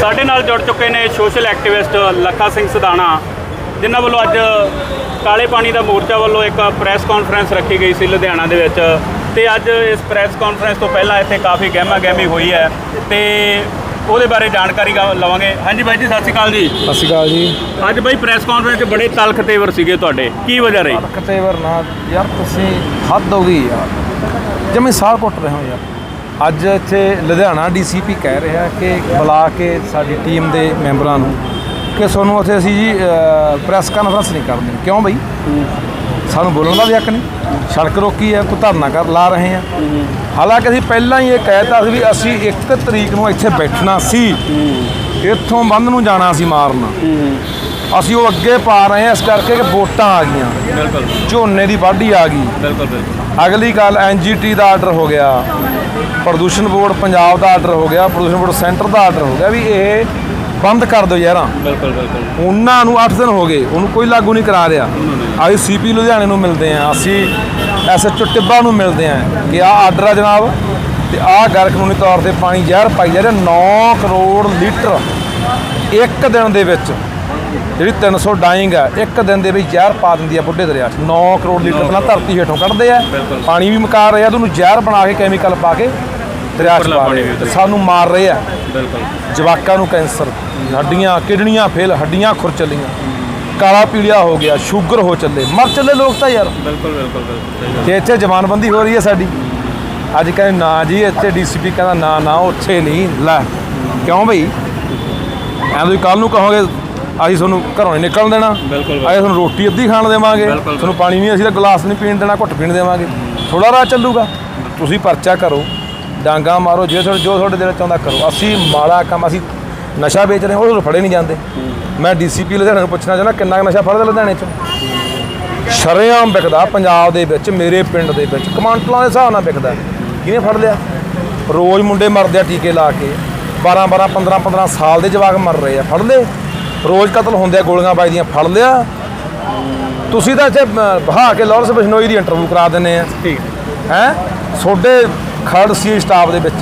ਸਾਡੇ ਨਾਲ ਜੁੜ ਚੁੱਕੇ ਨੇ ਸੋਸ਼ਲ ਐਕਟਿਵਿਸਟ ਲੱਖਾ ਸਿੰਘ ਸਦਾਣਾ ਜਿਨ੍ਹਾਂ ਵੱਲੋਂ ਅੱਜ ਕਾਲੇ ਪਾਣੀ ਦਾ ਮੋਰਚਾ ਵੱਲੋਂ ਇੱਕ ਪ੍ਰੈਸ ਕਾਨਫਰੰਸ ਰੱਖੀ ਗਈ ਸੀ ਲੁਧਿਆਣਾ ਦੇ ਵਿੱਚ। ਤੇ ਅੱਜ ਇਸ ਪ੍ਰੈਸ ਕਾਨਫਰੰਸ ਤੋਂ ਪਹਿਲਾਂ ਇੱਥੇ ਕਾਫੀ ਗਹਿਮਾ ਗਹਿਮੀ ਹੋਈ ਹੈ ਤੇ ਉਹਦੇ ਬਾਰੇ ਜਾਣਕਾਰੀ ਲਵਾਂਗੇ। ਹਾਂਜੀ ਬਾਈ ਜੀ ਸਤਿ ਸ਼੍ਰੀ ਅਕਾਲ ਜੀ। ਸਤਿ ਸ਼੍ਰੀ ਅਕਾਲ ਜੀ। ਅੱਜ ਬਾਈ ਪ੍ਰੈਸ ਕਾਨਫਰੰਸ 'ਚ ਬੜੇ ਤਲਖ ਤੇਵਰ ਸੀਗੇ ਤੁਹਾਡੇ। ਕੀ ਵਜ੍ਹਾ ਰਹੀ? ਕਤੇਵਰ ਨਾ ਯਾਰ ਤੁਸੀਂ ਹੱਦ ਹੋ ਗਈ ਯਾਰ। ਜਮੇ ਸਾਹ ਕੁੱਟ ਰਹੇ ਹੋ ਯਾਰ। ਅੱਜ ਇੱਥੇ ਲੁਧਿਆਣਾ ਡੀਸੀਪੀ ਕਹਿ ਰਿਹਾ ਕਿ ਬੁਲਾ ਕੇ ਸਾਡੀ ਟੀਮ ਦੇ ਮੈਂਬਰਾਂ ਨੂੰ ਕਿ ਤੁਹਾਨੂੰ ਉੱਥੇ ਅਸੀਂ ਜੀ ਪ੍ਰੈਸ ਕਾਨਫਰੰਸ ਨਹੀਂ ਕਰਦੇ ਕਿਉਂ ਬਈ? ਸਾਨੂੰ ਬੋਲਣ ਦਾ ਵੀ ਹੱਕ ਨਹੀਂ। ਸੜਕ ਰੋਕੀ ਹੈ ਕੋਈ ਧਰਨਾ ਕਰ ਲਾ ਰਹੇ ਆ। ਹਾਲਾਂਕਿ ਅਸੀਂ ਪਹਿਲਾਂ ਹੀ ਇਹ ਕਹਿਤਾ ਸੀ ਵੀ ਅਸੀਂ 1 ਤਰੀਕ ਨੂੰ ਇੱਥੇ ਬੈਠਣਾ ਸੀ। ਇੱਥੋਂ ਬੰਦ ਨੂੰ ਜਾਣਾ ਸੀ ਮਾਰਨ। ਅਸੀਂ ਉਹ ਅੱਗੇ ਪਾ ਰਹੇ ਹਾਂ ਇਸ ਕਰਕੇ ਕਿ ਵੋਟਾਂ ਆ ਗਈਆਂ। ਬਿਲਕੁਲ। ਝੋਨੇ ਦੀ ਵਾਢੀ ਆ ਗਈ। ਬਿਲਕੁਲ ਬਿਲਕੁਲ। ਅਗਲੀ ਗੱਲ ਐਨਜੀਟੀ ਦਾ ਆਰਡਰ ਹੋ ਗਿਆ। ਪ੍ਰਦੂਸ਼ਣ ਬੋਰਡ ਪੰਜਾਬ ਦਾ ਆਰਡਰ ਹੋ ਗਿਆ ਪ੍ਰਦੂਸ਼ਣ ਬੋਰਡ ਸੈਂਟਰ ਦਾ ਆਰਡਰ ਹੋ ਗਿਆ ਵੀ ਇਹ ਬੰਦ ਕਰ ਦਿਓ ਯਾਰਾਂ। ਬਿਲਕੁਲ ਬਿਲਕੁਲ। ਉਹਨਾਂ ਨੂੰ 8 ਦਿਨ ਹੋ ਗਏ ਉਹਨੂੰ ਕੋਈ ਲਾਗੂ ਨਹੀਂ ਕਰਾ ਰਿਹਾ। ਅਸੀਂ ਸੀਪੀ ਲੁਧਿਆਣੇ ਨੂੰ ਮਿਲਦੇ ਆਂ ਅਸੀਂ ਐਸਐਚਓ ਟਿੱਬਾ ਨੂੰ ਮਿਲਦੇ ਆਂ ਕਿ ਆਹ ਆਰਡਰ ਆ ਜਨਾਬ ਤੇ ਆਹ ਗੈਰ ਕਾਨੂੰਨੀ ਤੌਰ ਤੇ ਪਾਣੀ ਜ਼ਹਿਰ ਪਾਈ ਜਾ ਰਿਹਾ 9 ਕਰੋੜ ਲੀਟਰ ਇੱਕ ਦਿਨ ਦੇ ਵਿੱਚ। ਜਿਹੜੀ 300 ਡਾਈਂਗ ਆ ਇੱਕ ਦਿਨ ਦੇ ਵਿੱਚ ਜ਼ਹਿਰ ਪਾ ਦਿੰਦੀ ਆ ਬੁੱਢੇ ਦਰਿਆ 'ਚ। 9 ਕਰੋੜ ਲੀਟਰ ਪਹਿਲਾਂ ਧਰਤੀ ਹੇਠੋਂ ਕੱਢਦੇ ਆ। ਪਾਣੀ ਵੀ ਮੁਕਾ ਰਹੇ ਆ ਉਹਨੂੰ ਜ਼ਹਿਰ ਬਣਾ ਕੇ ਕੈਮੀਕਲ ਪਾ ਕੇ ਦਰਿਆ 'ਚ ਪਾ ਰਹੇ ਸਾਨੂੰ ਮਾਰ ਰਹੇ ਆ। ਬਿਲਕੁਲ। ਜਵਾਕਾਂ ਨੂੰ ਕੈਂਸਰ ਹੱਡੀਆਂ ਕਿਡਨੀਆਂ ਫੇਲ ਹੱਡੀਆਂ ਖੁਰਚਲੀਆਂ ਕਾਲਾ ਪੀਲੀਆ ਹੋ ਗਿਆ ਸ਼ੂਗਰ ਹੋ ਚੱਲੇ ਮਰ ਚੱਲੇ ਲੋਕ ਤਾਂ ਯਾਰ। ਬਿਲਕੁਲ ਬਿਲਕੁਲ ਬਿਲਕੁਲ ਤੇ ਇੱਥੇ ਜਵਾਨਬੰਦੀ ਹੋ ਰਹੀ ਹੈ ਸਾਡੀ। ਅੱਜ ਕਹਿੰਦੇ ਨਾ ਜੀ ਇੱਥੇ ਡੀਸੀਪੀ ਕਹਿੰਦਾ ਨਾ ਨਾ ਉੱਥੇ ਨਹੀਂ ਲੈ। ਕਿਉਂ ਬਈ? ਐਂ ਤੁਸੀਂ ਕੱਲ ਨੂੰ ਕਹੋਗੇ ਅਸੀਂ ਤੁਹਾਨੂੰ ਘਰੋਂ ਨਹੀਂ ਨਿਕਲਣ ਦੇਣਾ। ਅਸੀਂ ਤੁਹਾਨੂੰ ਰੋਟੀ ਅੱਧੀ ਖਾਣ ਦੇਵਾਂਗੇ। ਤੁਹਾਨੂੰ ਪਾਣੀ ਨਹੀਂ ਅਸੀਂ ਤਾਂ ਗਲਾਸ ਨਹੀਂ ਪੀਣ ਦੇਣਾ ਘੁੱਟ ਪੀਣ ਦੇਵਾਂਗੇ। ਥੋੜਾ ਰਾਹ ਚੱਲੂਗਾ। ਤੁਸੀਂ ਪਰਚਾ ਕਰੋ। ਡਾਂਗਾ ਮਾਰੋ ਜੇ ਤੁਹਾਡੇ ਜੋ ਤੁਹਾਡੇ ਦਿਲ ਚ ਆਉਂਦਾ ਕਰੋ। ਅਸੀਂ ਮਾੜਾ ਕੰਮ ਅਸੀਂ ਨਸ਼ਾ ਵੇਚ ਰਹੇ ਹਾਂ ਉਹ ਫੜੇ ਨਹੀਂ ਜਾਂਦੇ। ਮੈਂ ਡੀਸੀਪੀ ਲੁਧਿਆਣੇ ਨੂੰ ਪੁੱਛਣਾ ਚਾਹੁੰਦਾ ਕਿੰਨਾ ਕੁ ਨਸ਼ਾ ਫੜਦਾ ਲੁਧਿਆਣੇ ਚ? ਸ਼ਰੇਆਮ ਵਿਕਦਾ ਪੰਜਾਬ ਦੇ ਵਿੱਚ ਮੇਰੇ ਪਿੰਡ ਦੇ ਵਿੱਚ। ਕਮਾਂਟਲਾਂ ਦੇ ਹਿਸਾਬ ਨਾਲ ਵਿਕਦਾ। ਕਿਹਨੇ ਫੜ ਲਿਆ? ਰੋਜ਼ ਮੁੰਡੇ ਮਰਦੇ ਆ ਟੀਕੇ ਲਾ ਕੇ। 12 12 15 15 ਸਾਲ ਦੇ ਜਵਾਕ ਮਰ ਰਹੇ ਆ। ਫੜ ਲਏ? ਰੋਜ਼ ਕਤਲ ਹੁੰਦੇ ਆ ਗੋਲੀਆਂ ਵੱਜਦੀਆਂ ਫੜ ਲਿਆ। ਤੁਸੀਂ ਤਾਂ ਇੱਥੇ ਬਹਾ ਕੇ ਲਾਰੈਂਸ ਬਿਸ਼ਨੋਈ ਦੀ ਇੰਟਰਵਿਊ ਕਰਾ ਦਿੰਦੇ ਆ। ਠੀਕ। ਹੈ? ਤੁਹਾਡੇ ਖੜ ਸੀ ਸਟਾਫ ਦੇ ਵਿੱਚ।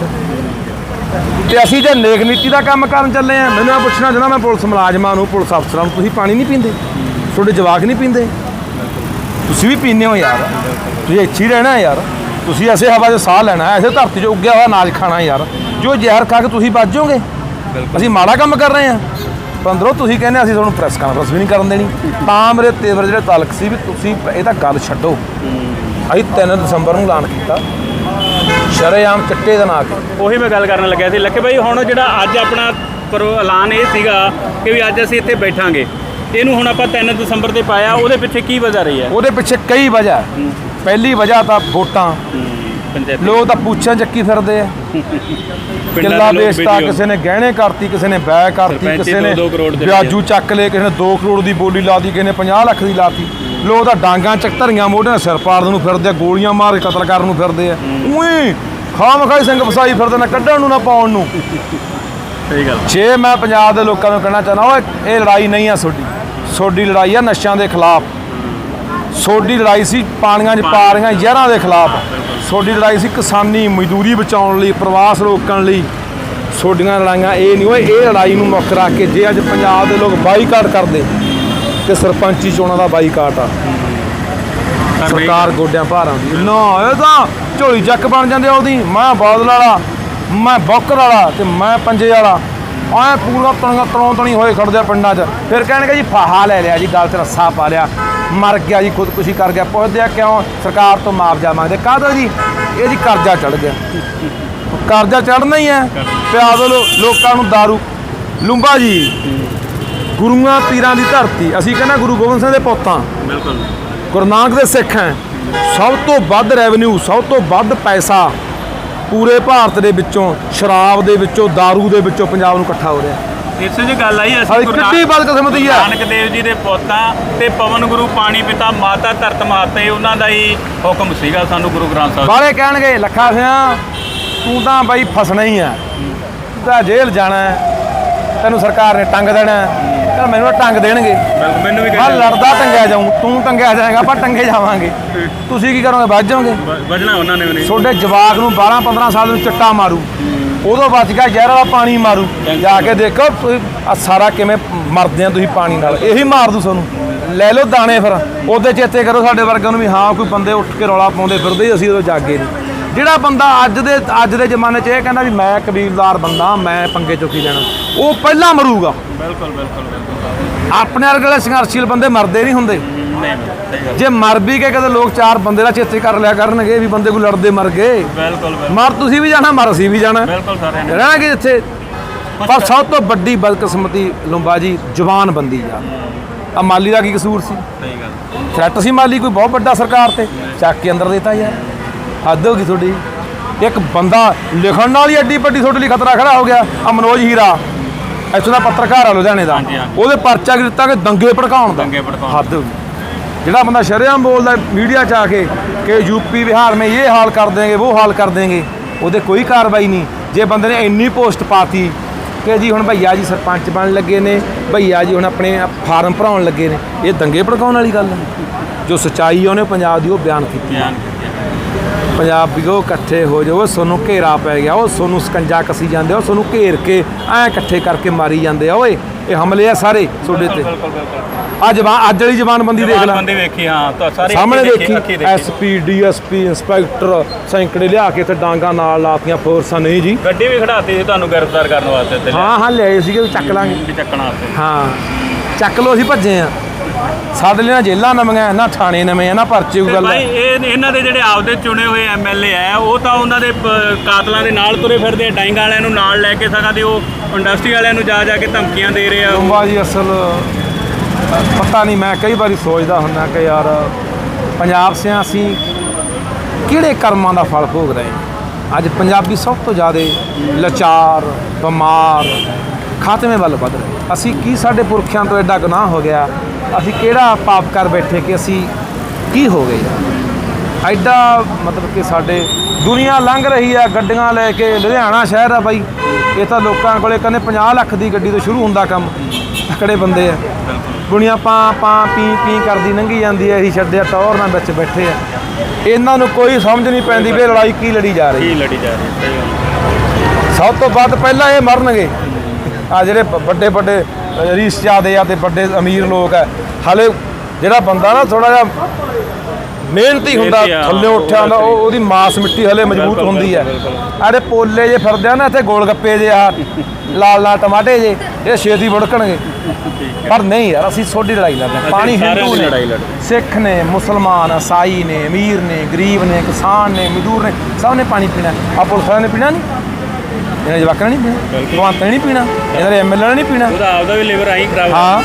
ਤੇ ਅਸੀਂ ਜੇ ਨੇਕ ਨੀਤੀ ਦਾ ਕੰਮ ਕਰਨ ਚੱਲੇ ਆ ਮੈਨੂੰ ਇਹ ਪੁੱਛਣਾ ਚਾਹੁੰਦਾ ਮੈਂ ਪੁਲਿਸ ਮੁਲਾਜ਼ਮਾਂ ਨੂੰ ਪੁਲਿਸ ਅਫਸਰਾਂ ਨੂੰ ਤੁਸੀਂ ਪਾਣੀ ਨਹੀਂ ਪੀਂਦੇ? ਤੁਹਾਡੇ ਜਵਾਕ ਨਹੀਂ ਪੀਂਦੇ? ਤੁਸੀਂ ਵੀ ਪੀਂਦੇ ਹੋ ਯਾਰ। ਤੁਸੀਂ ਹੀ ਰਹਿਣਾ ਯਾਰ। ਤੁਸੀਂ ਐਸੇ ਹਵਾ 'ਚ ਸਾਹ ਲੈਣਾ ਐਸੇ ਧਰਤੀ 'ਚ ਉੱਗਿਆ ਹੋਇਆ ਅਨਾਜ ਖਾਣਾ ਯਾਰ। ਜੋ ਜ਼ਹਿਰ ਖਾ ਕੇ ਤੁਸੀਂ ਬਚ ਜਾਓਗੇ। ਅਸੀਂ ਮਾੜਾ ਕੰਮ ਕਰ ਰਹੇ ਹਾਂ ਪੰਦਰੋਂ ਤੁਸੀਂ ਕਹਿੰਦੇ ਅਸੀਂ ਤੁਹਾਨੂੰ ਪ੍ਰੈਸ ਕਾਨਫਰੰਸ ਵੀ ਨਹੀਂ ਕਰਨ ਦੇਣੀ। ਤਾਂ ਮੇਰੇ ਤੇਵਰ ਜਿਹੜੇ ਤਾਲਕ ਸੀ ਵੀ ਤੁਸੀਂ ਇਹ ਤਾਂ ਗੱਲ ਛੱਡੋ। ਅਸੀਂ 3 ਦਸੰਬਰ ਨੂੰ ਐਲਾਨ ਕੀਤਾ। ਸ਼ਰੇਆਮ ਚਿੱਟੇ ਦਾ ਨਾਂ ਕੇ। ਉਹੀ ਮੈਂ ਗੱਲ ਕਰਨ ਲੱਗਿਆ ਸੀ। ਲੱਖੇ ਬਾਈ ਹੁਣ ਜਿਹੜਾ ਅੱਜ ਆਪਣਾ ਪਰ ਐਲਾਨ ਇਹ ਸੀਗਾ ਕਿ ਵੀ ਅੱਜ ਅਸੀਂ ਇੱਥੇ ਬੈਠਾਂਗੇ। ਇਹਨੂੰ ਹੁਣ ਆਪਾਂ 3 ਦਸੰਬਰ ਤੇ ਪਾਇਆ ਉਹਦੇ ਪਿੱਛੇ ਕੀ ਵਜ੍ਹਾ ਰਹੀ ਹੈ? ਉਹਦੇ ਪਿੱਛੇ ਕਈ ਵਜ੍ਹਾ। ਪਹਿਲੀ ਵਜ੍ਹਾ ਤਾਂ ਵੋਟਾਂ। ਲੋਕ ਤਾਂ ਪੁੱਛਾਂ ਚੱਕੀ ਫਿਰਦੇ ਆ। ਕਿੱਲਾ ਵੇਚਤਾ ਕਿਸੇ ਨੇ ਗਹਿਣੇ ਕਰਤੀ ਕਿਸੇ ਨੇ ਬੈ ਕਰਤੀ ਕਿਸੇ ਨੇ ਵਿਆਜੂ ਚੱਕ ਲਏ ਕਿਸੇ ਨੇ 2 ਕਰੋੜ ਦੀ ਬੋਲੀ ਲਾਤੀ ਕਿਸੇ ਨੇ 50 ਲੱਖ ਦੀ ਲਾਤੀ। ਲੋਕ ਤਾਂ ਡਾਂਗਾਂ ਚੱਕ ਧਰੀਆਂ ਮੋਢਿਆਂ ਨਾਲ ਸਿਰ ਪਾੜਨ ਨੂੰ ਫਿਰਦੇ ਆ ਗੋਲੀਆਂ ਮਾਰ ਕੇ ਕਤਲ ਕਰਨ ਨੂੰ ਫਿਰਦੇ ਆ। ਉਹੀ ਖਾਮ ਖਾਈ ਸਿੰਘ ਫਸਾਈ ਫਿਰਦੇ ਨੇ ਕੱਢਣ ਨੂੰ ਨਾ ਪਾਉਣ ਨੂੰ। ਸਹੀ ਗੱਲ ਜੇ ਮੈਂ ਪੰਜਾਬ ਦੇ ਲੋਕਾਂ ਨੂੰ ਕਹਿਣਾ ਚਾਹੁੰਦਾ ਓਏ ਇਹ ਲੜਾਈ ਨਹੀਂ ਆ ਤੁਹਾਡੀ ਤੁਹਾਡੀ ਲੜਾਈ ਆ ਨਸ਼ਿਆਂ ਦੇ ਖਿਲਾਫ। ਤੁਹਾਡੀ ਲੜਾਈ ਸੀ ਪਾਣੀਆਂ 'ਚ ਪਾ ਰਹੀਆਂ ਜ਼ਹਿਰਾਂ ਦੇ ਖਿਲਾਫ। ਤੁਹਾਡੀ ਲੜਾਈ ਸੀ ਕਿਸਾਨੀ ਮਜ਼ਦੂਰੀ ਬਚਾਉਣ ਲਈ, ਪ੍ਰਵਾਸ ਰੋਕਣ ਲਈ। ਤੁਹਾਡੀਆਂ ਲੜਾਈਆਂ ਇਹ ਨਹੀਂ ਓਏ ਇਹ ਲੜਾਈ ਨੂੰ ਮੁੱਖ ਰੱਖ ਕੇ ਜੇ ਅੱਜ ਪੰਜਾਬ ਦੇ ਲੋਕ ਬਾਈਕਾਟ ਕਰਦੇ, ਤੇ ਸਰਪੰਚੀ ਚੋਣਾਂ ਦਾ ਬਾਈਕਾਟ ਆ। ਸਰਕਾਰ ਗੋਡਿਆਂ ਭਾਰਾਂ ਦੀ। ਨਾ, ਇਹ ਤਾਂ ਝੋਲੀ ਚੱਕ ਬਣ ਜਾਂਦੇ ਆ ਉਹਦੀ। ਮੈਂ ਬਾਦਲ ਵਾਲਾ, ਮੈਂ ਬੌਕਰ ਵਾਲਾ ਤੇ ਮੈਂ ਪੰਜੇ ਵਾਲਾ। ਐ ਪੂਰਾ ਤਣਗਾ ਤਰੋਂ ਤਣੀ ਹੋਏ ਖੜਦੇ ਪਿੰਡਾਂ 'ਚ। ਫਿਰ ਕਹਿਣਗੇ ਜੀ ਫਾਹਾ ਲੈ ਲਿਆ ਜੀ, ਗੱਲ 'ਚ ਰੱਸਾ ਪਾ ਲਿਆ। ਮਰ ਗਿਆ ਜੀ ਖੁਦਕੁਸ਼ੀ ਕਰ ਗਿਆ ਪੁੱਛਦੇ ਆ ਕਿਉਂ ਸਰਕਾਰ ਤੋਂ ਮੁਆਵਜ਼ਾ ਮੰਗਦੇ ਕਾਹਦਾ ਜੀ ਇਹ ਜੀ ਕਰਜ਼ਾ ਚੜ ਗਿਆ ਕਰਜ਼ਾ ਚੜਨਾ ਹੀ ਹੈ ਪਿਆ ਦੋ ਲੋ- ਲੋਕਾਂ ਨੂੰ दारू ਲੁੰਬਾ ਜੀ ਗੁਰੂਆਂ ਪੀਰਾਂ ਦੀ ਧਰਤੀ ਅਸੀਂ ਕਹਿੰਦਾ ਗੁਰੂ ਗੋਬਿੰਦ ਸਿੰਘ ਦੇ ਪੁੱਤਾਂ ਬਿਲਕੁਲ ਗੁਰੂ ਨਾਨਕ ਦੇ ਸਿੱਖ ਹੈ ਸਭ ਤੋਂ ਵੱਧ ਰੈਵਨਿਊ ਸਭ ਤੋਂ ਵੱਧ ਪੈਸਾ ਪੂਰੇ ਭਾਰਤ ਦੇ ਵਿੱਚੋਂ ਸ਼ਰਾਬ ਦੇ ਵਿੱਚੋਂ दारू ਦੇ ਵਿੱਚੋਂ ਪੰਜਾਬ ਨੂੰ ਇਕੱਠਾ ਹੋ ਰਿਹਾ ਇਸੇ ਜੀ ਗੱਲ ਆਈ ਅਸੀਂ ਗੁਰੂ ਕਿੱਡੀ ਬਦਕਿਸਮਤੀ ਹੈ। ਨਾਨਕ ਦੇਵ ਜੀ ਦੇ ਪੁੱਤਾਂ ਤੇ ਪਵਨ ਗੁਰੂ ਪਾਣੀ ਪਿਤਾ ਮਾਤਾ ਧਰਤ ਮਾਤਾ ਉਹਨਾਂ ਦਾ ਹੀ ਹੁਕਮ ਸੀਗਾ ਸਾਨੂੰ ਗੁਰੂ ਗ੍ਰੰਥ ਸਾਹਿਬ ਬਾਰੇ ਕਹਿਣਗੇ ਲੱਖਾ ਸਿਆ ਤੂੰ ਤਾਂ ਬਾਈ ਫਸਣਾ ਹੀ ਆ। ਤੂੰ ਤਾਂ ਜੇਲ੍ਹ ਜਾਣਾ ਹੈ। ਤੈਨੂੰ ਸਰਕਾਰ ਨੇ ਟੰਗ ਦੇਣਾ ਹੈ। ਤਾਂ ਮੈਨੂੰ ਤਾਂ ਟੰਗ ਦੇਣਗੇ। ਬਿਲਕੁਲ ਮੈਨੂੰ ਵੀ ਮੈਂ ਲੜਦਾ ਟੰਗਿਆ ਜਾਊਂ ਤੂੰ ਟੰਗਿਆ ਜਾਏਗਾ ਆਪਾਂ ਟੰਗੇ ਜਾਵਾਂਗੇ। ਤੁਸੀਂ ਕੀ ਕਰੋਗੇ ਵੱਜ ਜਾਓਗੇ? ਵਜਣਾ ਉਹਨਾਂ ਨੇ ਵੀ ਨਹੀਂ। ਤੁਹਾਡੇ ਜਵਾਕ ਨੂੰ 12 15 ਸਾਲ ਨੂੰ ਚਿੱਟਾ ਮਾਰੂ। ਉਦੋਂ ਬਚ ਗਿਆ ਜ਼ਹਿਰ ਵਾਲਾ ਪਾਣੀ ਮਾਰੂ। ਜਾ ਕੇ ਦੇਖੋ ਤੁਸੀਂ ਆਹ ਸਾਰਾ ਕਿਵੇਂ ਮਰਦੇ ਆ ਤੁਸੀਂ ਪਾਣੀ ਨਾਲ। ਇਹੀ ਮਾਰ ਦੂ ਤੁਹਾਨੂੰ ਲੈ ਲਓ ਦਾਣੇ ਫਿਰ। ਉਹਦੇ ਚੇਤੇ ਕਰੋ ਸਾਡੇ ਵਰਗਿਆਂ ਨੂੰ ਵੀ ਹਾਂ ਕੋਈ ਬੰਦੇ ਉੱਠ ਕੇ ਰੌਲਾ ਪਾਉਂਦੇ ਫਿਰਦੇ ਅਸੀਂ ਉਦੋਂ ਜਾਗੇ ਨਹੀਂ। ਜਿਹੜਾ ਬੰਦਾ ਅੱਜ ਦੇ ਅੱਜ ਦੇ ਜ਼ਮਾਨੇ 'ਚ ਇਹ ਕਹਿੰਦਾ ਵੀ ਮੈਂ ਕਬੀਲਦਾਰ ਬੰਦਾ ਮੈਂ ਪੰਗੇ ਚੁੱਕੀ ਲੈਣਾ। ਉਹ ਪਹਿਲਾਂ ਮਰੂਗਾ। ਬਿਲਕੁਲ ਬਿਲਕੁਲ ਆਪਣੇ ਵਰਗੇ ਸੰਘਰਸ਼ੀਲ ਬੰਦੇ ਮਰਦੇ ਨਹੀਂ ਹੁੰਦੇ। ਨਹੀਂ ਸਹੀ ਗੱਲ। ਜੇ ਮਰ ਵੀ ਗਏ ਕਦੇ ਲੋਕ ਚਾਰ ਬੰਦੇ ਦਾ ਚੇਤੇ ਕਰ ਲਿਆ ਕਰਨਗੇ ਵੀ ਬੰਦੇ ਕੋਈ ਲੜਦੇ ਮਰ ਗਏ। ਬਿਲਕੁਲ ਬਿਲਕੁਲ। ਮਰ ਤੁਸੀਂ ਵੀ ਜਾਣਾ ਮਰ ਅਸੀਂ ਵੀ ਜਾਣਾ। ਬਿਲਕੁਲ ਸਾਰਿਆਂ ਨੇ ਰਹਿਣਗੇ ਇੱਥੇ। ਪਰ ਸਭ ਤੋਂ ਵੱਡੀ ਬਦਕਿਸਮਤੀ ਲੰਬਾ ਜੀ ਜਵਾਨ ਬੰਦੀ ਆ। ਆ ਮਾਲੀ ਦਾ ਕੀ ਕਸੂਰ ਸੀ? ਸਹੀ ਗੱਲ। ਥ੍ਰੈਟ ਸੀ ਮਾਲੀ ਕੋਈ ਬਹੁਤ ਵੱਡਾ ਸਰਕਾਰ ਤੇ। ਚੱਕ ਕੇ ਅੰਦਰ ਦੇਤਾ ਯਾਰ। ਹੱਦ ਹੋ ਗਈ ਤੁਹਾਡੀ। ਇੱਕ ਬੰਦਾ ਲਿਖਣ ਨਾਲ ਹੀ ਐਡੀ ਵੱਡੀ ਤੁਹਾਡੇ ਲਈ ਖਤਰਾ ਖੜਾ ਹੋ ਗਿਆ। ਆ ਮਨੋਜ ਹੀਰਾ। ਇੱਥੋਂ ਦਾ ਪੱਤਰਕਾਰ ਆ ਲੁਧਿਆਣੇ ਦਾ। ਉਹਦੇ ਪਰਚਾ ਕੀ ਦਿੱਤਾ ਕਿ ਦੰਗੇ ਭੜਕਾਉਣ ਦਾ। ਦੰਗੇ ਭੜਕਾਉਣ। ਹੱਦ ਹੋ ਗਈ। ਜਿਹੜਾ ਬੰਦਾ ਸ਼ਰੇਆਮ ਬੋਲਦਾ ਮੀਡੀਆ 'ਚ ਆ ਕੇ ਕਿ ਯੂਪੀ ਬਿਹਾਰ ਮੇਂ ਇਹ ਹਾਲ ਕਰ ਦੇਂਗੇ ਉਹ ਹਾਲ ਕਰ ਦੇਂਗੇ ਉਹਦੇ ਕੋਈ ਕਾਰਵਾਈ ਨਹੀਂ। ਜੇ ਬੰਦੇ ਨੇ ਇੰਨੀ ਪੋਸਟ ਪਾਤੀ ਕਿ ਜੀ ਹੁਣ ਭਈਆ ਜੀ ਸਰਪੰਚ ਬਣ ਲੱਗੇ ਨੇ, ਭਈਆ ਜੀ ਹੁਣ ਆਪਣੇ ਫਾਰਮ ਭਰਾਉਣ ਲੱਗੇ ਨੇ, ਇਹ ਦੰਗੇ ਭੜਕਾਉਣ ਵਾਲੀ ਗੱਲ ਹੈ। ਜੋ ਸਚਾਈ ਉਹਨੇ ਪੰਜਾਬ ਦੀ ਉਹ ਬਿਆਨ ਕੀਤੀ ਬਿਆਨ ਕੀਤੇ ਪੰਜਾਬੀਓ ਇਕੱਠੇ ਹੋ ਜਾਓ ਸੋਨੂੰ ਘੇਰਾ ਪੈ ਗਿਆ, ਉਹ ਸੋਨੂੰ ਸਕੰਜਾ ਕਸੀ ਜਾਂਦੇ ਆ ਸੋਨੂੰ ਘੇਰ ਕੇ ਐ ਇਕੱਠੇ ਕਰਕੇ ਮਾਰੀ ਜਾਂਦੇ ਆ। ਓਏ, ਇਹ ਹਮਲੇ ਆ ਸਾਰੇ ਤੁਹਾਡੇ ਤੇ। ਆ ਜਵਾਨ ਅੱਜ ਵਾਲੀ ਜ਼ਬਾਨਬੰਦੀ ਦੇਖ ਲੈ। ਬੰਦੇ ਵੇਖੀ ਹਾਂ ਤਾਂ ਸਾਰੇ ਸਾਹਮਣੇ ਦੇਖੀ ਐਸਪੀ ਡੀਐਸਪੀ ਇੰਸਪੈਕਟਰ ਸੈਂਕੜੇ ਲਿਆ ਕੇ ਤੇ ਡਾਂਗਾ ਨਾਲ ਲਾਤੀਆਂ ਫੋਰਸਾਂ ਨਹੀਂ ਜੀ। ਗੱਡੀ ਵੀ ਖੜਾਤੀ ਸੀ ਤੁਹਾਨੂੰ ਗ੍ਰਿਫਤਾਰ ਕਰਨ ਵਾਸਤੇ ਤੇ ਹਾਂ ਹਾਂ ਲਿਆਏ ਸੀਗੇ ਵੀ ਚੱਕ ਲਾਂਗੇ। ਵੀ ਚੱਕਣ ਵਾਸਤੇ। ਹਾਂ ਚੱਕ ਲੋ ਅਸੀਂ ਭੱਜੇ ਆ। ਸਾਡੇ ਲਈ ਨਾ ਜੇਲਾਂ ਨਵੀਆਂ ਨਾ ਥਾਣੇ ਨਵੇਂ ਆ ਨਾ ਪਰਚੇ ਤੇ ਗੱਲ ਭਾਈ ਇਹ ਇਹਨਾਂ ਦੇ ਜਿਹੜੇ ਆਪਦੇ ਚੁਣੇ ਹੋਏ ਐਮਐਲਏ ਆ ਉਹ ਤਾਂ ਉਹਨਾਂ ਦੇ ਕਾਤਲਾਂ ਦੇ ਨਾਲ ਤੁਰੇ ਫਿਰਦੇ ਆ ਡਾਈਂਗ ਵਾਲਿਆਂ ਨੂੰ ਨਾਲ ਲੈ ਕੇ ਸਕਾਂ ਦੀ ਉਹ ਇੰਡਸਟਰੀ ਵਾਲਿਆਂ ਨੂੰ ਜਾ ਜਾ ਕੇ ਧਮਕੀਆਂ ਦੇ ਰਹੇ ਆ। ਉਹ। ਤੁੰਬਾ ਜੀ ਅਸਲ ਪਤਾ ਨਹੀਂ, ਮੈਂ ਕਈ ਵਾਰੀ ਸੋਚਦਾ ਹੁੰਦਾ ਕਿ ਯਾਰ ਪੰਜਾਬ ਸਿਆਂ ਅਸੀਂ ਕਿਹੜੇ ਕਰਮਾਂ ਦਾ ਫਲ ਭੋਗ ਰਹੇ ਹਾਂ ਅੱਜ ਪੰਜਾਬੀ ਸਭ ਤੋਂ ਜ਼ਿਆਦਾ ਲਾਚਾਰ, ਬਿਮਾਰ ਖਾਤਮੇ ਵੱਲ ਵੱਧ ਰਹੇ ਅਸੀਂ ਕੀ ਸਾਡੇ ਪੁਰਖਿਆਂ ਤੋਂ ਐਡਾ ਗੁਨਾਹ ਹੋ ਗਿਆ? ਅਸੀਂ ਕਿਹੜਾ ਪਾਪ ਕਰ ਬੈਠੇ ਕਿ ਅਸੀਂ ਕੀ ਹੋ ਗਏ? ਯਾਰ ਐਡਾ ਮਤਲਬ ਕਿ ਸਾਡੇ ਦੁਨੀਆ ਲੰਘ ਰਹੀ ਆ, ਗੱਡੀਆਂ ਲੈ ਕੇ ਲੁਧਿਆਣਾ ਸ਼ਹਿਰ ਆ ਬਾਈ। ਇਹ ਤਾਂ ਲੋਕਾਂ ਕੋਲੇ ਕਹਿੰਦੇ 50 ਲੱਖ ਦੀ ਗੱਡੀ ਤੋਂ ਸ਼ੁਰੂ ਹੁੰਦਾ ਕੰਮ। ਤਕੜੇ ਬੰਦੇ ਆ। ਦੁਨੀਆ ਪਾ ਪਾ ਪੀ ਪੀ ਕਰਦੀ ਲੰਘੀ ਜਾਂਦੀ ਐ ਅਸੀਂ ਛੱਡਿਆ ਟੌਰ ਨਾਲ ਵਿੱਚ ਬੈਠੇ ਆ। ਇਹਨਾਂ ਨੂੰ ਕੋਈ ਸਮਝ ਨਹੀਂ ਪੈਂਦੀ ਵੀ ਇਹ ਲੜਾਈ ਕੀ ਲੜੀ ਜਾ ਰਹੀ। ਕੀ ਲੜੀ ਜਾ ਰਹੀ ਹੈ, ਸਹੀ ਗੱਲ। ਸਭ ਤੋਂ ਵੱਧ ਪਹਿਲਾਂ ਇਹ ਮਰਨਗੇ। ਆ ਜਿਹੜੇ ਵੱਡੇ ਵੱਡੇ ਰੀਸ ਜਾਦੇ ਆ ਤੇ ਵੱਡੇ ਅਮੀਰ ਲੋਕ ਆ ਹਲੇ ਜਿਹੜਾ ਬੰਦਾ ਨਾ ਥੋੜਾ ਜਿਹਾ ਮਿਹਨਤੀ ਹੁੰਦਾ ਮਿਹਨਤੀ ਆ, ਥੱਲੇ ਉੱਠਿਆ ਹੁੰਦਾ ਉਹ ਉਹਦੀ ਮਾਸ ਮਿੱਟੀ ਹਲੇ ਮਜ਼ਬੂਤ ਬਿਲਕੁਲ, ਹੁੰਦੀ ਹੈ। ਬਿਲਕੁਲ, ਪੋਲੇ ਜੇ ਫਿਰਦੇ ਆ ਨਾ ਇੱਥੇ ਗੋਲ ਗੱਪੇ ਜੇ ਆ ਲਾਲ ਲਾਲ ਟਮਾਟੇ ਜੇ ਇਹ ਛੇਤੀ ਵੜਕਣਗੇ ਪਰ ਨਹੀਂ ਯਾਰ ਅਸੀਂ ਸੋਡੀ ਲੜਾਈ ਲੜਦੇ ਹਾਂ। ਪਾਣੀ ਸਾਰਿਆਂ ਹਿੰਦੂ ਦੀ ਨੇ ਲੜਾਈ ਲੜਦੇ। ਸਿੱਖ ਨੇ ਮੁਸਲਮਾਨ ਈਸਾਈ ਨੇ ਅਮੀਰ ਨੇ ਗਰੀਬ ਨੇ ਕਿਸਾਨ ਨੇ ਮਜ਼ਦੂਰ ਨੇ ਸਭ ਨੇ ਪਾਣੀ ਪੀਣਾ। ਆ ਪੁਲਿਸ ਵਾਲਿਆਂ ਨੇ ਪੀਣਾ ਨਹੀਂ ਇਹਨਾਂ ਜਵਾਕਾਂ ਨੇ ਨਹੀਂ ਪੀਣਾ? ਬਿਲਕੁਲ। ਭਗਵੰਤ ਨੇ ਨਹੀਂ ਪੀਣਾ? ਇਹਨਾਂ ਦੇ ਐਮਐਲਏ ਨੇ ਨਹੀਂ ਪੀਣਾ? ਉਹਦਾ ਆਪਦਾ ਵੀ ਲਿਵਰ ਆਈ ਖਰਾਬ ਹਾਂ।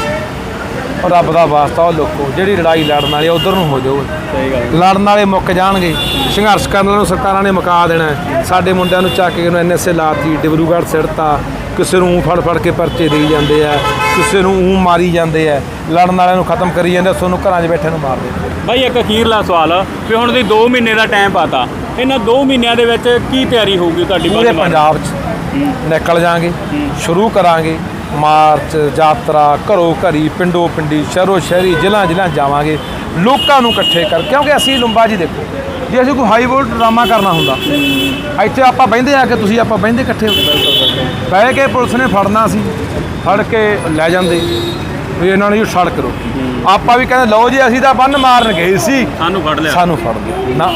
ਉਹ ਰੱਬ ਦਾ ਵਾਸਤਾ ਉਹ ਲੋਕੋ ਜਿਹੜੀ ਲੜਾਈ ਲੜਨ ਵਾਲੀ ਉਧਰ ਨੂੰ ਹੋ ਜਾਓ। ਸਹੀ ਗੱਲ ਲੜਨ ਵਾਲੇ ਮੁੱਕ ਜਾਣਗੇ। ਸੰਘਰਸ਼ ਕਰਨ ਵਾਲਿਆਂ ਨੂੰ ਸਰਕਾਰਾਂ ਨੇ ਮੁਕਾ ਦੇਣਾ ਹੈ। ਸਾਡੇ ਮੁੰਡਿਆਂ ਨੂੰ ਚੱਕ ਕੇ ਉਹਨੂੰ ਐਨਐਸਏ ਲਾਤੀ ਡਿਬਰੂਗੜ੍ਹ ਸਿੜਤਾ ਕਿਸੇ ਨੂੰ ਊਂ ਫੜ ਫੜ ਕੇ ਪਰਚੇ ਦੇਈ ਜਾਂਦੇ ਆ ਕਿਸੇ ਨੂੰ ਊਂ ਮਾਰੀ ਜਾਂਦੇ ਆ। ਲੜਨ ਵਾਲਿਆਂ ਨੂੰ ਖਤਮ ਕਰੀ ਜਾਂਦੇ ਤੁਹਾਨੂੰ ਘਰਾਂ 'ਚ ਬੈਠੇ ਨੂੰ ਮਾਰਦੇ ਭਾਈ ਇੱਕ ਅਖੀਰਲਾ ਸਵਾਲ ਵੀ ਹੁਣ ਦੀ 2 ਮਹੀਨੇ ਦਾ ਟਾਈਮ ਪਾਤਾ। ਇਹਨਾਂ 2 ਮਹੀਨਿਆਂ ਦੇ ਵਿੱਚ ਕੀ ਤਿਆਰੀ ਹੋਊਗੀ ਤੁਹਾਡੀ ਪੂਰੇ? ਪੰਜਾਬ 'ਚ ਨਿਕਲ ਜਾਾਂਗੇ ਸ਼ੁਰੂ ਕਰਾਂਗੇ। ਮਾਰਚ ਯਾਤਰਾ ਘਰੋ ਘਰੀ ਪਿੰਡੋ ਪਿੰਡੀ ਸ਼ਹਿਰੋ ਸ਼ਹਿਰੀ ਜ਼ਿਲ੍ਹਾ ਜ਼ਿਲ੍ਹਾ ਜਾਵਾਂਗੇ। ਲੋਕਾਂ ਨੂੰ ਇਕੱਠੇ ਕਰ ਕਿਉਂਕਿ ਅਸੀਂ ਲੰਬਾ ਜੀ ਦੇਖੋ ਜੇ ਅਸੀਂ ਕੋਈ ਹਾਈ ਵੋਲਟ ਡਰਾਮਾ ਕਰਨਾ ਹੁੰਦਾ ਇੱਥੇ ਆਪਾਂ ਬਹਿੰਦੇ ਆ ਕਿ ਤੁਸੀਂ ਆਪਾਂ ਬਹਿੰਦੇ ਇਕੱਠੇ ਹੋ। ਬਹਿ ਕੇ ਪੁਲਿਸ ਨੇ ਫੜਨਾ ਸੀ ਫੜ ਕੇ ਲੈ ਜਾਂਦੇ ਵੀ ਇਹਨਾਂ ਨੂੰ ਸੜਕ ਕਰੋ ਆਪਾਂ ਵੀ ਕਹਿੰਦੇ ਲਓ ਜੀ ਅਸੀਂ ਤਾਂ ਬੰਨ ਮਾਰਨ ਗਏ ਸੀ। ਸਾਨੂੰ ਫੜ ਲਿਆ। ਸਾਨੂੰ ਫੜ ਲਿਆ। ਨਾ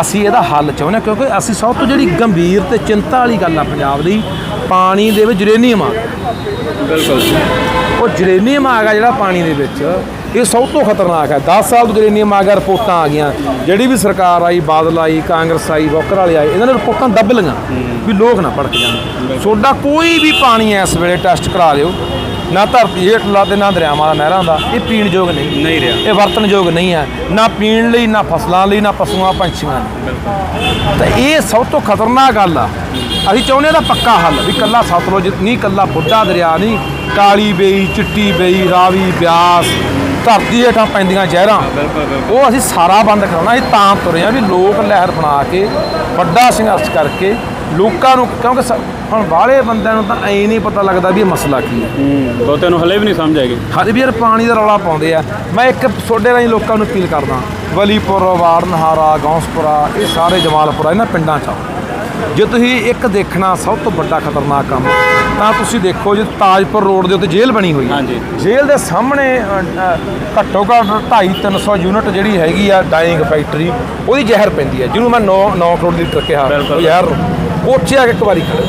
ਅਸੀਂ ਇਹਦਾ ਹੱਲ ਚਾਹੁੰਦੇ ਹਾਂ ਕਿਉਂਕਿ ਅਸੀਂ ਸਭ ਤੋਂ ਜਿਹੜੀ ਗੰਭੀਰ ਤੇ ਚਿੰਤਾ ਵਾਲੀ ਗੱਲ ਆ ਪੰਜਾਬ ਦੀ ਪਾਣੀ ਦੇ ਵਿੱਚ ਯੂਰੇਨੀਅਮ ਆ। ਬਿਲਕੁਲ ਉਹ ਯੂਰੇਨੀਅਮ ਆ ਗਿਆ ਜਿਹੜਾ ਪਾਣੀ ਦੇ ਵਿੱਚ। ਇਹ ਸਭ ਤੋਂ ਖਤਰਨਾਕ ਹੈ 10 ਸਾਲ ਤੋਂ ਯੂਰੇਨੀਅਮ ਆ ਗਿਆ ਰਿਪੋਰਟਾਂ ਆ ਗਈਆਂ। ਜਿਹੜੀ ਵੀ ਸਰਕਾਰ ਆਈ ਬਾਦਲ ਆਈ ਕਾਂਗਰਸ ਆਈ ਵੋਕਰ ਵਾਲੇ ਆਏ ਇਹਨਾਂ ਨੇ ਰਿਪੋਰਟਾਂ ਦੱਬ ਲਈਆਂ ਵੀ ਲੋਕ ਨਾ ਭੜਕ ਜਾਣ। ਸੋਡਾ ਕੋਈ ਵੀ ਪਾਣੀ ਇਸ ਵੇਲੇ ਟੈਸਟ ਕਰਾ ਲਿਓ ਨਾ ਧਰਤੀ ਹੇਠ ਲਾ ਤੇ ਨਾ ਦਰਿਆਵਾਂ ਦਾ ਨਹਿਰਾਂ ਦਾ। ਇਹ ਪੀਣ ਯੋਗ ਨਹੀਂ। ਨਹੀਂ ਰਿਹਾ। ਇਹ ਵਰਤਨਯੋਗ ਨਹੀਂ ਹੈ। ਨਾ ਪੀਣ ਲਈ ਨਾ ਫਸਲਾਂ ਲਈ ਨਾ ਪਸ਼ੂਆਂ ਪੰਛੀਆਂ ਲਈ। ਤਾਂ ਇਹ ਸਭ ਤੋਂ ਖਤਰਨਾਕ ਗੱਲ ਆ। ਅਸੀਂ ਚਾਹੁੰਦੇ ਹਾਂ ਦਾ ਪੱਕਾ ਹੱਲ। ਵੀ ਕੱਲਾ ਸਤਲੁਜ ਨਹੀਂ ਕੱਲਾ ਬੁੱਢਾ ਦਰਿਆ ਨਹੀਂ। ਕਾਲੀ ਬੇਈ ਚਿੱਟੀ ਬੇਈ ਰਾਵੀ ਬਿਆਸ ਧਰਤੀ ਹੇਠਾਂ ਪੈਂਦੀਆਂ ਜ਼ਹਿਰਾਂ। ਉਹ ਅਸੀਂ ਸਾਰਾ ਬੰਦ ਕਰਾਉਣਾ। ਅਸੀਂ ਤਾਂ ਤੁਰੇ ਆ ਵੀ ਲੋਕ ਲਹਿਰ ਬਣਾ ਕੇ ਵੱਡਾ ਸੰਘਰਸ਼ ਕਰਕੇ ਲੋਕਾਂ ਨੂੰ ਕਿਉਂਕਿ ਸ- ਹੁਣ ਬਾਹਲੇ ਬੰਦਿਆਂ ਨੂੰ ਤਾਂ ਐ ਨਹੀਂ ਪਤਾ ਲੱਗਦਾ ਵੀ ਇਹ ਮਸਲਾ ਕੀ ਹੈ ਹੂੰ ਬਹੁਤਿਆਂ ਨੂੰ ਹਲੇ ਵੀ ਨਹੀਂ ਸਮਝ ਆਏਗੀ ਹਰੇ ਵੀ ਯਾਰ ਪਾਣੀ ਦਾ ਰੌਲਾ ਪਾਉਂਦੇ ਆ ਮੈਂ ਇੱਕ ਛੋਡੇ ਰਾਹੀਂ ਲੋਕਾਂ ਨੂੰ ਅਪੀਲ ਕਰਦਾ ਵਲੀਪੁਰ ਵਾਰਨਹਾਰਾ ਗੌਂਸਪੁਰਾ ਇਹ ਸਾਰੇ ਜਮਾਲਪੁਰਾ ਇਹਨਾਂ ਪਿੰਡਾਂ ਚ ਆਓ ਜੇ ਤੁਸੀਂ ਇੱਕ ਦੇਖਣਾ ਸਭ ਤੋਂ ਵੱਡਾ ਖਤਰਨਾਕ ਕੰਮ ਤਾਂ ਤੁਸੀਂ ਦੇਖੋ ਜੇ ਤਾਜਪੁਰ ਰੋਡ ਦੇ ਉੱਤੇ ਜੇਲ੍ਹ ਬਣੀ ਹੋਈ ਹੈ ਹਾਂਜੀ। ਜੇਲ੍ਹ ਦੇ ਸਾਹਮਣੇ ਅ, ਅ, ਘੱਟੋ ਘੱਟ 2.5 300 ਯੂਨਿਟ ਜਿਹੜੀ ਹੈਗੀ ਆ ਡਾਈਂਗ ਫੈਕਟਰੀ ਉਹਦੀ ਜ਼ਹਿਰ ਪੈਂਦੀ ਹੈ ਜਿਹਨੂੰ ਮੈਂ 9 9 ਕਰੋੜ ਲੀਟਰ ਕਿਹਾ ਬਿਲਕੁਲ। ਉਹ ਜ਼ਹਿਰ ਨੂੰ। ਉੱਥੇ ਆ ਕੇ ਇੱਕ ਵਾਰੀ ਖੜੇ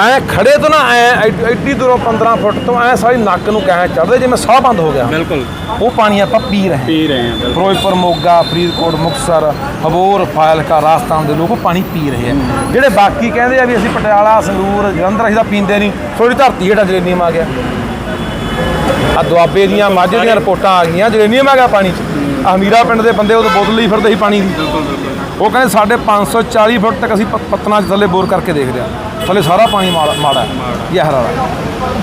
ਐ ਖੜੇ ਤੋਂ ਨਾ ਐ ਐਡ- ਦੂਰੋਂ 15 ਫੁੱਟ ਤੋਂ ਐ ਸਾਰੀ ਨੱਕ ਨੂੰ ਕਹਿ ਚੜਦੇ ਜਿਵੇਂ ਸਾਹ ਬੰਦ ਹੋ ਗਿਆ। ਬਿਲਕੁਲ। ਉਹ ਪਾਣੀ ਆਪਾਂ ਪੀ ਰਹੇ ਹਾਂ। ਪੀ ਰਹੇ ਆ ਬਿਲਕੁਲ। ਫਿਰੋਜ਼ਪੁਰ ਮੋਗਾ ਫਰੀਦਕੋਟ ਮੁਕਤਸਰ ਹਬੋਰ ਫਾਜ਼ਿਲਕਾ ਰਾਜਸਥਾਨ ਦੇ ਲੋਕ ਪਾਣੀ ਪੀ ਰਹੇ ਆ। ਜਿਹੜੇ ਬਾਕੀ ਕਹਿੰਦੇ ਆ ਵੀ ਅਸੀਂ ਪਟਿਆਲਾ ਸੰਗਰੂਰ ਜਲੰਧਰ ਅਸੀਂ ਤਾਂ ਪੀਂਦੇ ਨਹੀਂ ਥੋੜੀ ਧਰਤੀ ਹੇਠਾਂ ਜਰੇਨੀਅਮ ਆ ਗਿਆ। ਆ ਦੁਆਬੇ ਦੀਆਂ ਮਾਝੇ ਦੀਆਂ ਰਿਪੋਰਟਾਂ ਆ ਗਈਆਂ ਜਰੇਨੀਅਮ ਆ ਗਿਆ ਪਾਣੀ 'ਚ। ਹਮੀਰਾ ਪਿੰਡ ਦੇ ਬੰਦੇ ਉਹ ਤਾਂ ਬੋਤਲ ਲਈ ਫਿਰਦੇ ਸੀ ਪਾਣੀ ਦੀ। ਉਹ ਕਹਿੰਦੇ ਸਾਡੇ 540 ਫੁੱਟ ਤੱਕ ਅਸੀਂ ਪ- ਪੱਤਨਾਂ 'ਚ ਥੱਲੇ ਬੋਰ ਕਰਕੇ ਦੇਖਦੇ ਆ ਥੱਲੇ ਸਾਰਾ ਪਾਣੀ ਮਾੜਾ ਮਾੜਾ ਹੈ। ਜ਼ਹਿਰ ਵਾਲਾ।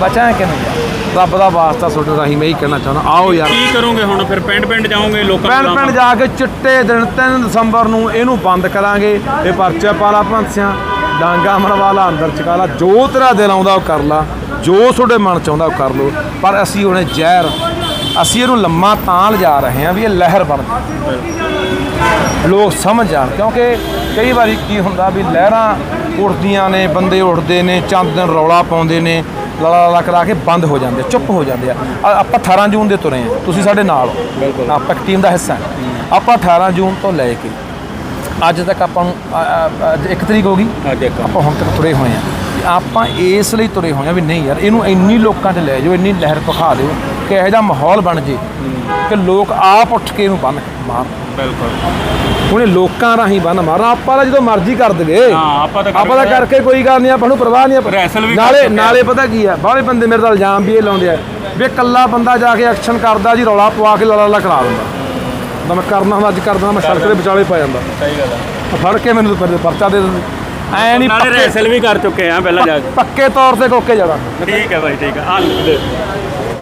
ਬਚਾਂ ਕਿ ਨਹੀਂ ਯਾਰ? ਰੱਬ ਦਾ ਵਾਸਤਾ ਤੁਹਾਡੇ ਰਾਹੀਂ ਮੈਂ ਹੀ ਕਹਿਣਾ ਚਾਹੁੰਦਾ। ਆਓ ਯਾਰ। ਕੀ ਕਰੋਗੇ ਹੁਣ? ਫਿਰ ਪਿੰਡ ਪਿੰਡ ਜਾਓਗੇ ਲੋਕਾਂ ਪਿੰਡ ਨੂੰ ਪਿੰਡ ਜਾ ਕੇ ਚਿੱਟੇ ਦਿਨ 3 ਦਸੰਬਰ ਨੂੰ ਇਹਨੂੰ ਬੰਦ ਕਰਾਂਗੇ। ਇਹ ਪਰਚੇ ਪਾਲਾ ਭੰਸਿਆ ਡਾਂਗਾ ਮਰਵਾਲਾ ਅੰਦਰ ਚਕਾ ਲਾ। ਜੋ ਤੇਰਾ ਦਿਲ ਆਉਂਦਾ ਉਹ ਕਰ ਲਾ। ਜੋ ਤੁਹਾਡੇ ਮਨ ਚ ਆਉਂਦਾ ਉਹ ਕਰ ਲੋ ਪਰ ਅਸੀਂ ਉਹਨੇ ਜ਼ਹਿਰ ਅਸੀਂ ਇਹਨੂੰ ਲੰਮਾ ਤਾਂ ਲਿਜਾ ਰਹੇ ਹਾਂ ਵੀ ਇਹ ਲਹਿਰ ਬਣ ਜਾਏ। ਲੋਕ ਸਮਝ ਜਾਣ ਕਿਉਂਕਿ ਕਈ ਵਾਰੀ ਕੀ ਹੁੰਦਾ ਵੀ ਲਹਿਰਾਂ ਉੱਠਦੀਆਂ ਨੇ ਬੰਦੇ ਉੱਠਦੇ ਨੇ ਚੰਦ ਦਿਨ ਰੌਲਾ ਪਾਉਂਦੇ ਨੇ ਲਲਾ ਲਲਾ ਕਰਾ ਕੇ ਬੰਦ ਹੋ ਜਾਂਦੇ ਚੁੱਪ ਹੋ ਜਾਂਦੇ ਆ। ਆਪਾਂ 18 ਜੂਨ ਦੇ ਤੁਰੇ ਆ ਤੁਸੀਂ ਸਾਡੇ ਨਾਲ ਹੋ। ਆਪਾਂ ਇੱਕ ਟੀਮ ਦਾ ਹਿੱਸਾ ਆਪਾਂ 18 ਜੂਨ ਤੋਂ ਲੈ ਕੇ ਅੱਜ ਤੱਕ ਆਪਾਂ ਨੂੰ ਅੱਜ 1 ਤਰੀਕ ਹੋ ਗਈ। ਆਪਾਂ ਹੁਣ ਤੱਕ ਤੁਰੇ ਹੋਏ ਆ ਆਪਾਂ ਇਸ ਲਈ ਤੁਰੇ ਹੋਏ ਆ ਵੀ ਨਹੀਂ ਯਾਰ ਇਹਨੂੰ ਇੰਨੀ ਲੋਕਾਂ 'ਚ ਲੈ ਜਾਓ ਇੰਨੀ ਲਹਿਰ ਪਖਾ ਦਿਓ ਕਿ ਇਹੋ ਜਿਹਾ ਮਾਹੌਲ ਬਣ ਜੇ ਕਿ ਲੋਕ ਆਪ ਉੱਠ ਕੇ ਇਹਨੂੰ ਬੰਨ ਮਾਰ ਬਿਲਕੁਲ। ਉਹਨੇ ਲੋਕਾਂ ਰਾਹੀਂ ਬੰਨ ਮਾਰਨਾ ਆਪਾਂ ਤਾਂ ਜਦੋਂ ਮਰਜ਼ੀ ਕਰ ਦਗੇ ਹਾਂ, ਆਪਾਂ ਤਾਂ ਆਪਾਂ ਤਾਂ ਕਰ- ਕਰਕੇ ਕੋਈ ਗੱਲ ਨਹੀਂ ਆਪਾਂ ਨੂੰ ਪਰਵਾਹ ਨਹੀਂ ਆਪਾਂ- ਨਾਲੇ। ਨਾਲੇ ਪਤਾ ਕੀ ਆ ਬਾਹਲੇ ਬੰਦੇ ਮੇਰੇ ਨਾਲ ਇਲਜ਼ਾਮ ਵੀ ਇਹ ਲਾਉਂਦੇ ਆ ਵੀ ਇਕੱਲਾ ਬੰਦਾ ਜਾ ਕੇ ਐਕਸ਼ਨ ਕਰਦਾ ਜੀ ਰੌਲਾ ਪਵਾ ਕੇ ਲੜਾ ਲਾ ਕਰਾ ਦਿੰਦਾ। ਤਾਂ ਮੈਂ ਕਰਨਾ ਹੁੰਦਾ ਅੱਜ ਕਰਦਾ ਮੈਂ ਸੜਕ ਦੇ ਵਿਚਾਲੇ ਪਾ ਜਾਂਦਾ। ਸਹੀ ਗੱਲ ਫੜ ਕੇ ਮੈਨੂੰ ਪਰਚਾ ਦੇ ਦਿੰਦੇ। ਐ ਨਹੀਂ ਨਾਲੇ ਰੈਸਲ ਵੀ ਕਰ ਚੁੱਕੇ ਆ ਪਹਿਲਾਂ ਜਾ ਕੇ। ਪੱਕੇ ਤੌਰ ਤੇ ਕੋਕੇ ਜਾਣਾ। ਠੀਕ ਹੈ ਭਾਈ ਠੀਕ ਹੈ ਆ ਲੈ